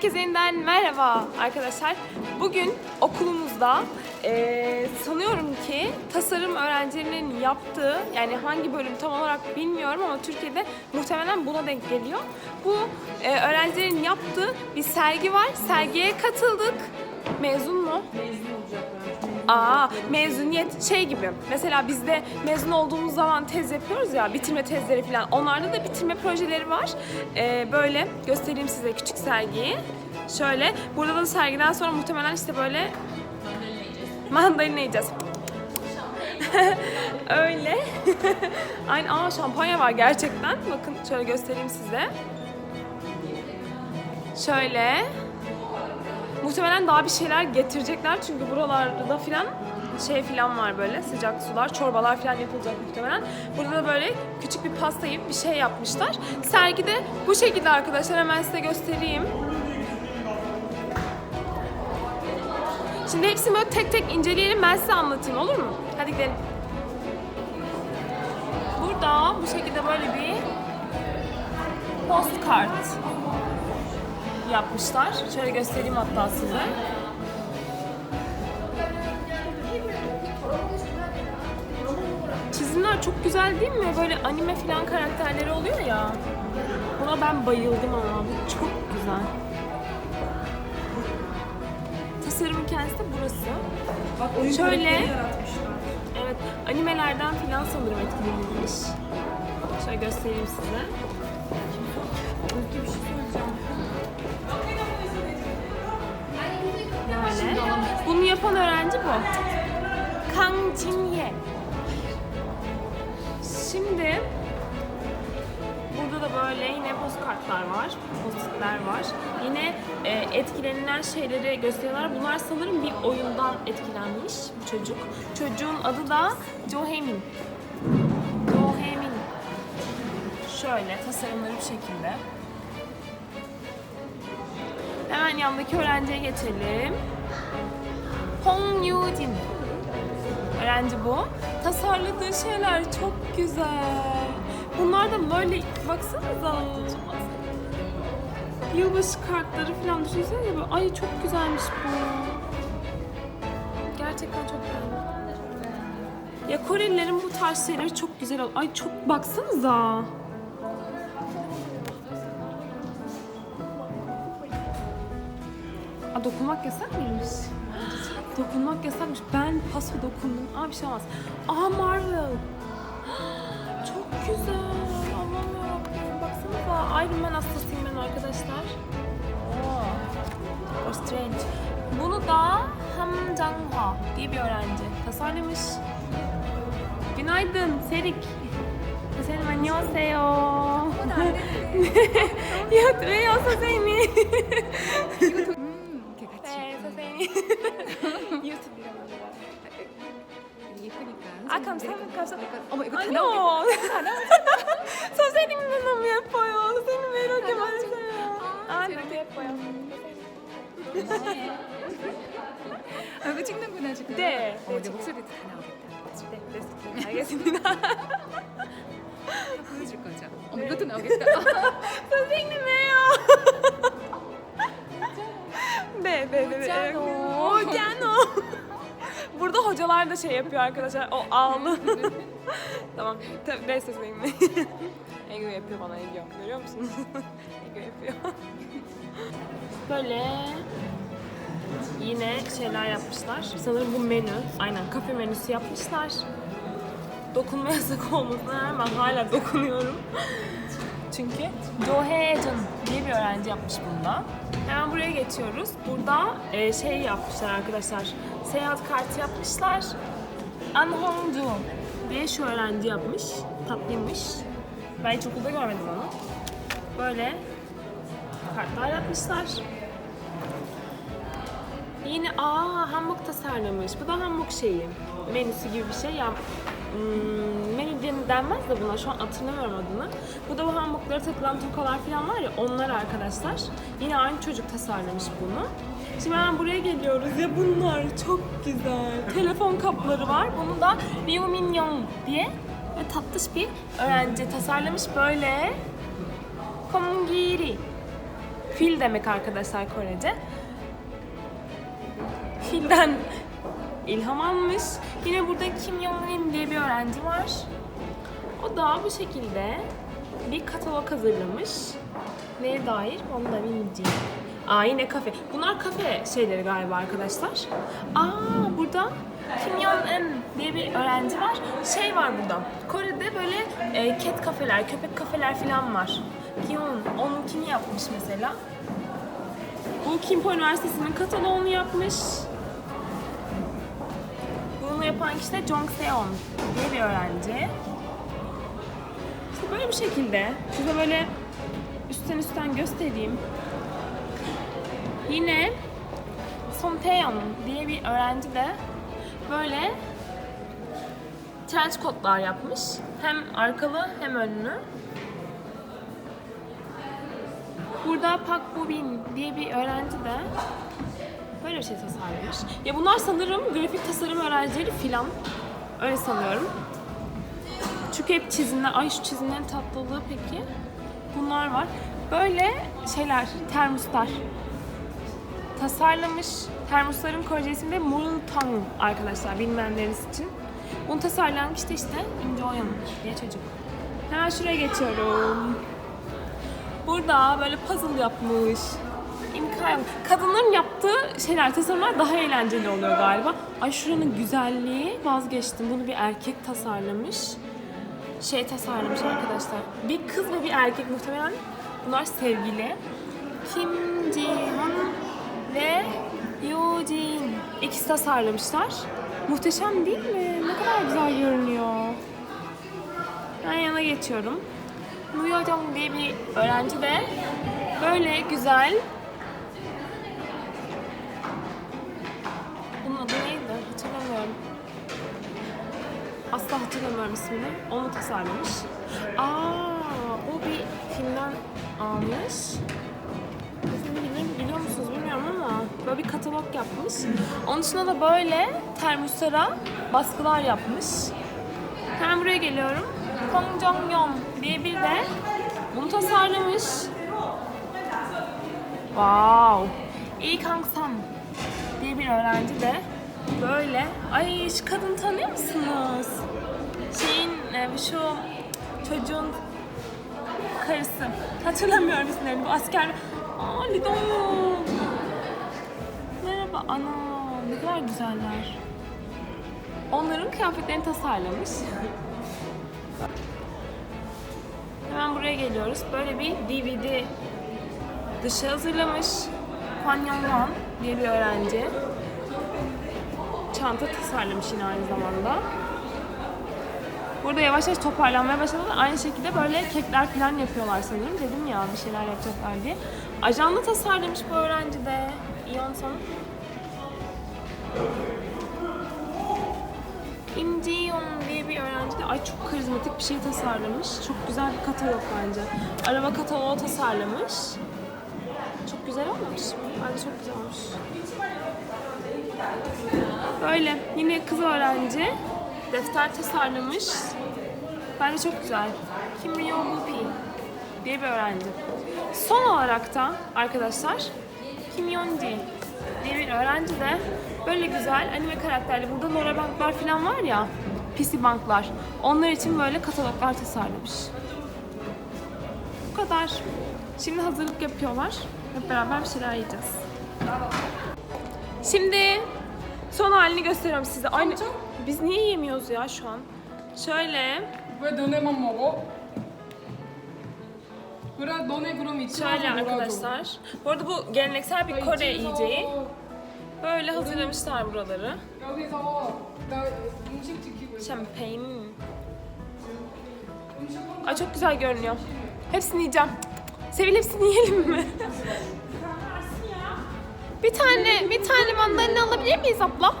Herkese yeniden merhaba arkadaşlar. Bugün okulumuzda eee, sanıyorum ki tasarım öğrencilerinin yaptığı yani hangi bölüm tam olarak bilmiyorum ama Türkiye'de muhtemelen buna denk geliyor. Bu eee, öğrencilerin yaptığı bir sergi var. Sergiye katıldık. Mezun mu? Aa, mezuniyet şey gibi. Mesela bizde mezun olduğumuz zaman tez yapıyoruz ya, bitirme tezleri falan. Onlarda da bitirme projeleri var. Ee, böyle göstereyim size küçük sergiyi. Şöyle, burada da sergiden sonra muhtemelen işte böyle mandalina yiyeceğiz. Öyle. Aynen, aa şampanya var gerçekten. Bakın şöyle göstereyim size. Şöyle. Muhtemelen daha bir şeyler getirecekler çünkü buralarda filan şey filan var böyle sıcak sular, çorbalar filan yapılacak muhtemelen. Burada da böyle küçük bir pasta gibi bir şey yapmışlar. Sergide bu şekilde arkadaşlar hemen size göstereyim. Şimdi hepsini böyle tek tek inceleyelim ben size anlatayım olur mu? Hadi gidelim. Burada bu şekilde böyle bir postkart yapmışlar. Şöyle göstereyim hatta size. Çizimler çok güzel değil mi? Böyle anime falan karakterleri oluyor ya. Buna ben bayıldım ama bu çok güzel. Tasarımın kendisi de burası. Bak oyun Şöyle. Evet, animelerden filan sanırım etkilenilmiş. Şöyle göstereyim size. Özge bir şey söyleyeceğim. Bunu yapan öğrenci bu. Kang Jin-ye. Şimdi burada da böyle yine postkartlar var, postitler var. Yine e, etkilenilen şeyleri gösteriyorlar. Bunlar sanırım bir oyundan etkilenmiş bu çocuk. Çocuğun adı da Jo Haemin. Jo Haemin. Şöyle tasarımları bu şekilde. Hemen yanındaki öğrenciye geçelim. Hong Yoo-jin. Öğrenci bu. Tasarladığı şeyler çok güzel. Bunlar da böyle baksanıza. Yılbaşı kartları falan düşünsene ya böyle. Ay çok güzelmiş bu. Gerçekten çok beğendim. Ya Korelilerin bu tarz şeyleri çok güzel ol. Ay çok baksanıza. Aa, dokunmak yasak mıymış? Dokunmak yasakmış. Ben paso dokundum. Aa bir şey olmaz. Aa Marvel. Çok güzel. Allah'ım yarabbim. Baksanıza. Iron Man hastasıyım ben arkadaşlar. Oo. O Strange. Bunu da Ham Jang-hwa diye bir öğrenci tasarlamış. Günaydın Serik. Senin annyeonghaseyo. Yatıyor seni. 음, 이렇게 같이 네, 선생님. 예쁘니까. 아, 감사합니다. 감사합니다. 어머 이거 다 나오겠다. 아니요. 선생님도 너무 예뻐요. 선생님 왜 이렇게 많으세요? 아, 너무 예뻐요. 아, 이거 찍는구나 지금. 네, 어, 네, 내 목소리도 다 나오겠다. 네, 네, 알겠습니다. 다 보여줄 거죠. 어, 네. 이것도 나오겠다. 선생님이에요. 네, 네, 네. 네. Hocano. Hocano. Burada hocalar da şey yapıyor arkadaşlar. O ağlı. tamam. Tabii neyse söyleyeyim. Ego yapıyor bana Ego. Görüyor musunuz? Ego yapıyor. Böyle yine şeyler yapmışlar. Sanırım bu menü. Aynen kafe menüsü yapmışlar. Dokunma yasak olmasına rağmen hala dokunuyorum. Çünkü Jo Hye-jun diye bir öğrenci yapmış bunda. Hemen buraya geçiyoruz. Burada e, şey yapmışlar arkadaşlar. Seyahat kartı yapmışlar. An Hong Joo diye şu öğrenci yapmış. Tatlıymış. Ben hiç okulda görmedim onu. Böyle kartlar yapmışlar. Yine aa hamburg tasarlamış. Bu da hamburg şeyi. Menüsü gibi bir şey. Ya hmm, menü den- denmez de buna. Şu an hatırlamıyorum adını. Bu da bu hamburglara takılan tokalar falan var ya onlar arkadaşlar. Yine aynı çocuk tasarlamış bunu. Şimdi hemen buraya geliyoruz ya bunlar çok güzel. Telefon kapları var. Bunu da Liu Minyon diye ve tatlış bir öğrenci tasarlamış böyle. Komgiri Fil demek arkadaşlar Korece. Filden ilham almış. Yine burada Kim Yong-rin diye bir öğrenci var. O da bu şekilde bir katalog hazırlamış. Neye dair onu da bilmeyeceğim. Aa yine kafe. Bunlar kafe şeyleri galiba arkadaşlar. Aa burada Kim Yeon-en diye bir öğrenci var. Şey var burada. Kore'de böyle e, cat kafeler, köpek kafeler falan var. Kion onunkini yapmış mesela. Bu Kimpo Üniversitesi'nin kataloğunu yapmış. Yapan kişi de Jong Seon diye bir öğrenci. İşte böyle bir şekilde. Size böyle üstten üstten göstereyim. Yine Son Taeyeon diye bir öğrenci de böyle trench coatlar yapmış. Hem arkalı hem önlü. Burada Park Bo Bin diye bir öğrenci de böyle bir şey tasarlamış. Ya bunlar sanırım grafik tasarım öğrencileri filan. Öyle sanıyorum. Çünkü hep çizimler. Ay şu çizimlerin tatlılığı peki. Bunlar var. Böyle şeyler, termoslar tasarlamış. Termosların Korece ismi de Multang arkadaşlar bilmeyenleriniz için. Bunu tasarlayan kişi de işte Im Jo-yeon diye çocuk. Hemen şuraya geçiyorum. Burada böyle puzzle yapmış. İmkan. Kadınların yaptığı şeyler, tasarımlar daha eğlenceli oluyor galiba. Ay şuranın güzelliği vazgeçtim. Bunu bir erkek tasarlamış. Şey tasarlamış arkadaşlar. Bir kız ve bir erkek muhtemelen bunlar sevgili. Kim Ji-hun ve Yoo Jin ikisi tasarlamışlar. Muhteşem değil mi? Ne kadar güzel görünüyor. Ben yana geçiyorum. Nuyo Jong diye bir öğrenci de böyle güzel Hatırlamıyorum. Asla hatırlamıyorum ismini. Onu tasarlamış. Aa, o bir filmden almış. Filmi biliyor musunuz bilmiyorum ama böyle bir katalog yapmış. Onun dışında da böyle termoslara baskılar yapmış. Hemen buraya geliyorum. Kong Jong Yeon diye bir de bunu tasarlamış. Wow. Lee Kang Sam diye bir öğrenci de böyle. Ay şu kadını tanıyor musunuz? Şeyin e, şu çocuğun karısı. Hatırlamıyorum isimlerini. Bu asker. Aa Lidon. Merhaba ana. Ne kadar güzeller. Onların kıyafetlerini tasarlamış. Hemen buraya geliyoruz. Böyle bir DVD dışı hazırlamış. Yongwan diye bir öğrenci. Çanta tasarlamış yine aynı zamanda. Burada yavaş yavaş toparlanmaya başladılar. Aynı şekilde böyle kekler falan yapıyorlar sanırım. Dedim ya bir şeyler yapacaklar diye. Ajanda tasarlamış bu öğrenci de. İyon. Im Ji-yoon diye bir öğrenci de ay çok karizmatik bir şey tasarlamış. Çok güzel bir katalog bence. Araba kataloğu tasarlamış. Güzel olmamış mı? Bence çok güzel olmuş. Böyle yine kız öğrenci defter tasarlamış. Bence çok güzel. Kim Ryo diye bir öğrenci. Son olarak da arkadaşlar Kim Yeonji diye bir öğrenci de böyle güzel anime karakterli. Burada Nora banklar falan var ya. PC banklar. Onlar için böyle kataloglar tasarlamış. Bu kadar. Şimdi hazırlık yapıyorlar. Hep beraber bir şeyler yiyeceğiz. Şimdi son halini gösteriyorum size. Aynı, biz niye yemiyoruz ya şu an? Şöyle. Ve dönemem baba. Bura done kurum için. Şöyle arkadaşlar. Bu arada bu geleneksel bir Kore yiyeceği. Böyle hazırlamışlar buraları. Şampiyon. Ay çok güzel görünüyor. Hepsini yiyeceğim. Sevil hepsini yiyelim mi? bir tane, bir tane mandalina alabilir miyiz abla?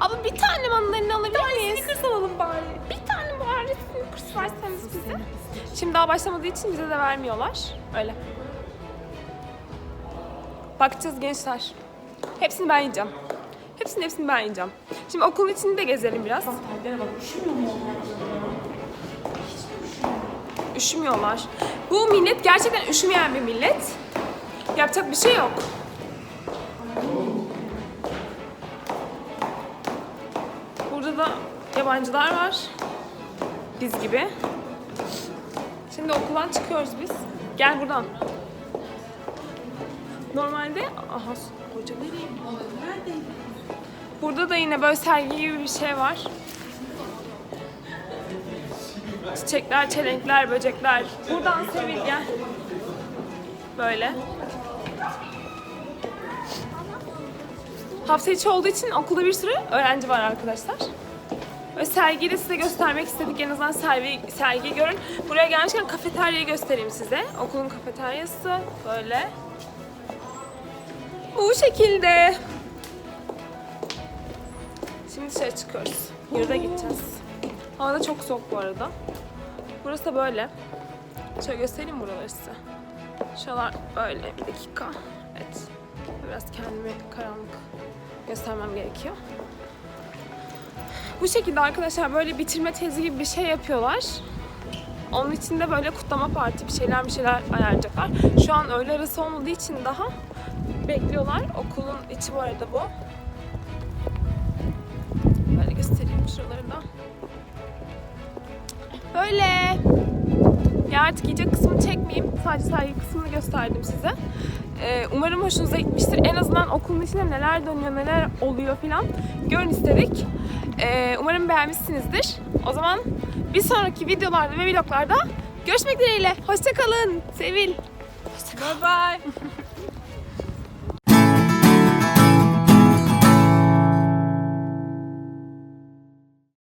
Abla bir tane mandalina alabilir miyiz? Snickers alalım bari. Bir tane bari Snickers verseniz bize. Şimdi daha başlamadığı için bize de vermiyorlar. Öyle. Bakacağız gençler. Hepsini ben yiyeceğim. Hepsini hepsini ben yiyeceğim. Şimdi okulun içinde de gezelim biraz. Üşümüyorlar. Bu millet gerçekten üşümeyen bir millet. Yapacak bir şey yok. Burada da yabancılar var. Biz gibi. Şimdi okuldan çıkıyoruz biz. Gel buradan. Normalde aha hoca Burada da yine böyle sergi gibi bir şey var. Çiçekler, çelenkler, böcekler. Buradan Sevil gel. Böyle. Hafta içi olduğu için okulda bir sürü öğrenci var arkadaşlar. Ve sergiyi de size göstermek istedik. En azından sergi, sergiyi görün. Buraya gelmişken kafeteryayı göstereyim size. Okulun kafeteryası böyle. Bu şekilde. Şimdi dışarı çıkıyoruz. Yurda gideceğiz. Hava da çok soğuk bu arada. Burası böyle. Şöyle göstereyim buraları size. Şuralar böyle bir dakika. Evet. Biraz kendimi karanlık göstermem gerekiyor. Bu şekilde arkadaşlar böyle bitirme tezi gibi bir şey yapıyorlar. Onun için de böyle kutlama parti bir şeyler bir şeyler ayarlayacaklar. Şu an öğle arası olmadığı için daha bekliyorlar. Okulun içi bu arada bu. Böyle göstereyim şuraları da. Böyle. Ya artık yiyecek kısmını çekmeyeyim. Sadece sergi kısmını gösterdim size. Ee, umarım hoşunuza gitmiştir. En azından okulun içinde neler dönüyor, neler oluyor filan görün istedik. Ee, umarım beğenmişsinizdir. O zaman bir sonraki videolarda ve vloglarda görüşmek dileğiyle. Hoşçakalın. Sevil. Hoşçakalın. Bye bye.